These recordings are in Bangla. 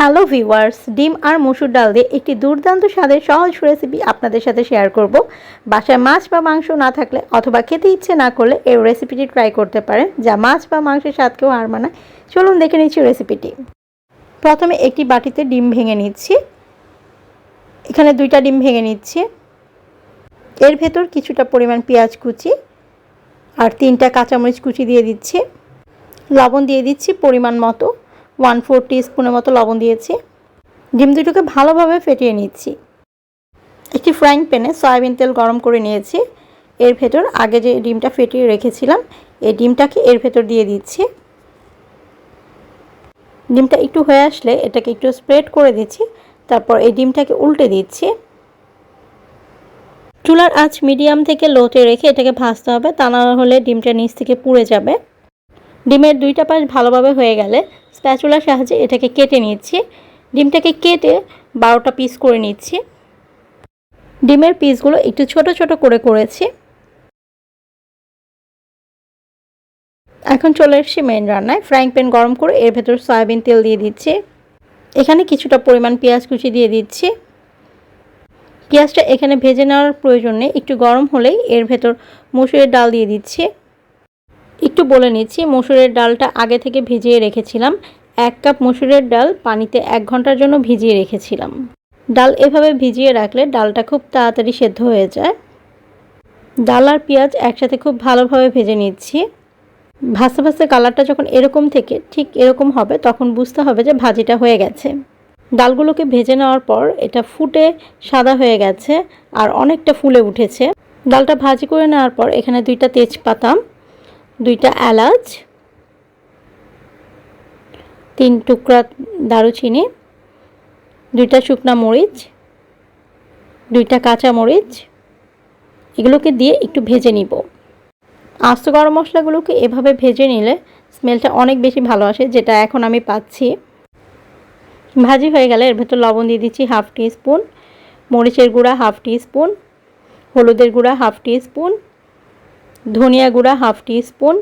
হ্যালো ভিউয়ার্স, ডিম আর মসুর ডাল দিয়ে একটি দুর্দান্ত স্বাদের সহজ রেসিপি আপনাদের সাথে শেয়ার করব। বাসায় মাছ বা মাংস না থাকলে অথবা খেতে ইচ্ছে না করলে এই রেসিপিটি ট্রাই করতে পারেন, যা মাছ বা মাংসের স্বাদকেও হার মানায়। চলুন দেখে নিচ্ছি রেসিপিটি প্রথমে একটি বাটিতে ডিম ভেঙে নিচ্ছি। এখানে দুইটা ডিম ভেঙে নিচ্ছি। এর ভেতর কিছুটা পরিমাণ পেঁয়াজ কুচি আর তিনটা কাঁচামরিচ কুচি দিয়ে দিচ্ছি। লবণ দিয়ে দিচ্ছি পরিমাণ মতো। ওয়ান ফোর স্পুনের মতো লবণ দিয়েছি। ডিম দুটোকে ভালোভাবে ফেটিয়ে নিচ্ছি। একটি ফ্রাইং প্যানে সয়াবিন তেল গরম করে নিয়েছি। এর ভেতর আগে যে ডিমটা ফেটিয়ে রেখেছিলাম, এই ডিমটাকে এর ভেতর দিয়ে দিচ্ছি। ডিমটা একটু হয়ে আসলে এটাকে একটু স্প্রেড করে দিচ্ছি, তারপর এই ডিমটাকে উল্টে দিচ্ছি। চুলার আঁচ মিডিয়াম থেকে লোতে রেখে এটাকে ভাজতে হবে, তা না হলে ডিমটা নিচ থেকে পুড়ে যাবে। ডিমের দুইটা পাশ ভালোভাবে হয়ে গেলে স্প্যাচুলার সাহায্যে এটাকে কেটে নিচ্ছি। ডিমটাকে কেটে বারোটা পিস করে নিচ্ছি। ডিমের পিসগুলো একটু ছোট ছোট করে করেছি। এখন চলে এসেছি মেন রান্নায়। ফ্রাইং প্যান গরম করে এর ভেতর সয়াবিন তেল দিয়ে দিচ্ছি। এখানে কিছুটা পরিমাণ পেঁয়াজ কুচি দিয়ে দিচ্ছি। পেঁয়াজটা এখানে ভেজে নেওয়ার প্রয়োজন নেই। একটু গরম হলেই এর ভেতর মসুরের ডাল দিয়ে দিচ্ছি। একটু বলে নিচ্ছি, মসুরের ডালটা আগে থেকে ভিজিয়ে রেখেছিলাম। এক কাপ মসুরের ডাল পানিতে এক ঘণ্টার জন্য ভিজিয়ে রেখেছিলাম। ডাল এভাবে ভিজিয়ে রাখলে ডালটা খুব তাড়াতাড়ি সেদ্ধ হয়ে যায়। ডাল আর পেঁয়াজ একসাথে খুব ভালোভাবে ভেজে নিচ্ছি। ভাসতে ভাসতে কালারটা যখন এরকম থেকে ঠিক এরকম হবে, তখন বুঝতে হবে যে ভাজিটা হয়ে গেছে। ডালগুলোকে ভেজে নেওয়ার পর এটা ফুটে সাদা হয়ে গেছে আর অনেকটা ফুলে উঠেছে। ডালটা ভাজি করে নেওয়ার পর এখানে দুইটা তেজপাতা দুইটা এলাচ, তিন টুকরা দারুচিনি, দুইটা শুকনা মরিচ, দুইটা কাঁচা মরিচ, এগুলোকে দিয়ে একটু ভেজে নিব। আস্ত গরম মশলাগুলোকে এভাবে ভেজে নিলে স্মেলটা অনেক বেশি ভালো আসে, যেটা এখন আমি পাচ্ছি। ভাজি হয়ে গেলে এর ভেতর লবণ দিয়ে দিচ্ছি হাফ টি স্পুন, মরিচের গুঁড়া হাফ টি স্পুন, হলুদের গুঁড়া হাফ টি স্পুন ধনিয়া গুঁড়া হাফ টি স্পুন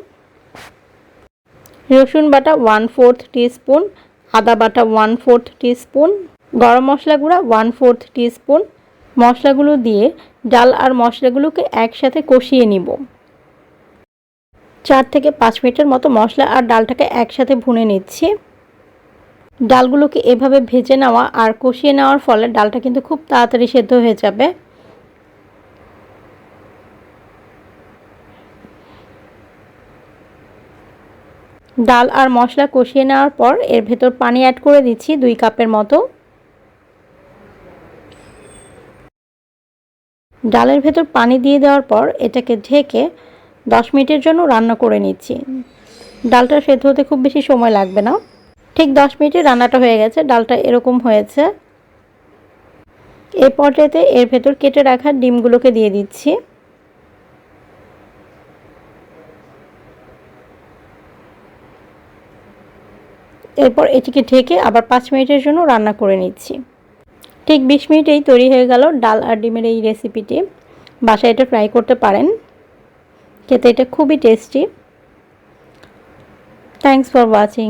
রসুন বাটা ওয়ান ফোর্থ স্পুন আদা বাটা ওয়ান ফোর্থ স্পুন গরম মশলা গুঁড়া ওয়ান ফোর্থ স্পুন মশলাগুলো দিয়ে ডাল আর মশলাগুলোকে একসাথে কষিয়ে নিব। চার থেকে পাঁচ মিনিটের মতো মশলা আর ডালটাকে একসাথে ভুনে নিচ্ছি। ডালগুলোকে এভাবে ভেজে নেওয়া আর কষিয়ে নেওয়ার ফলে ডালটা কিন্তু খুব তাড়াতাড়ি সেদ্ধ হয়ে যাবে। ডাল আর মশলা কষিয়ে নেওয়ার পর এর ভেতর পানি অ্যাড করে দিচ্ছি দুই কাপের মতো। ডালের ভেতর পানি দিয়ে দেওয়ার পর এটাকে ঢেকে দশ মিনিটের জন্য রান্না করে নিচ্ছি। ডালটা সেদ্ধ হতে খুব বেশি সময় লাগবে না। ঠিক দশ মিনিটে রান্নাটা হয়ে গেছে, ডালটা এরকম হয়েছে। এই পর্যায়েতে এর ভেতর কেটে রাখা ডিমগুলোকে দিয়ে দিচ্ছি। এরপর এটিকে ঢেকে আবার পাঁচ মিনিটের জন্য রান্না করে নিচ্ছি। ঠিক বিশ মিনিটেই তৈরি হয়ে গেল ডাল আর ডিমের এই রেসিপিটি। বাসায় এটা ফ্রাই করতে পারেন। খেতে এটা খুবই টেস্টি। Thanks for watching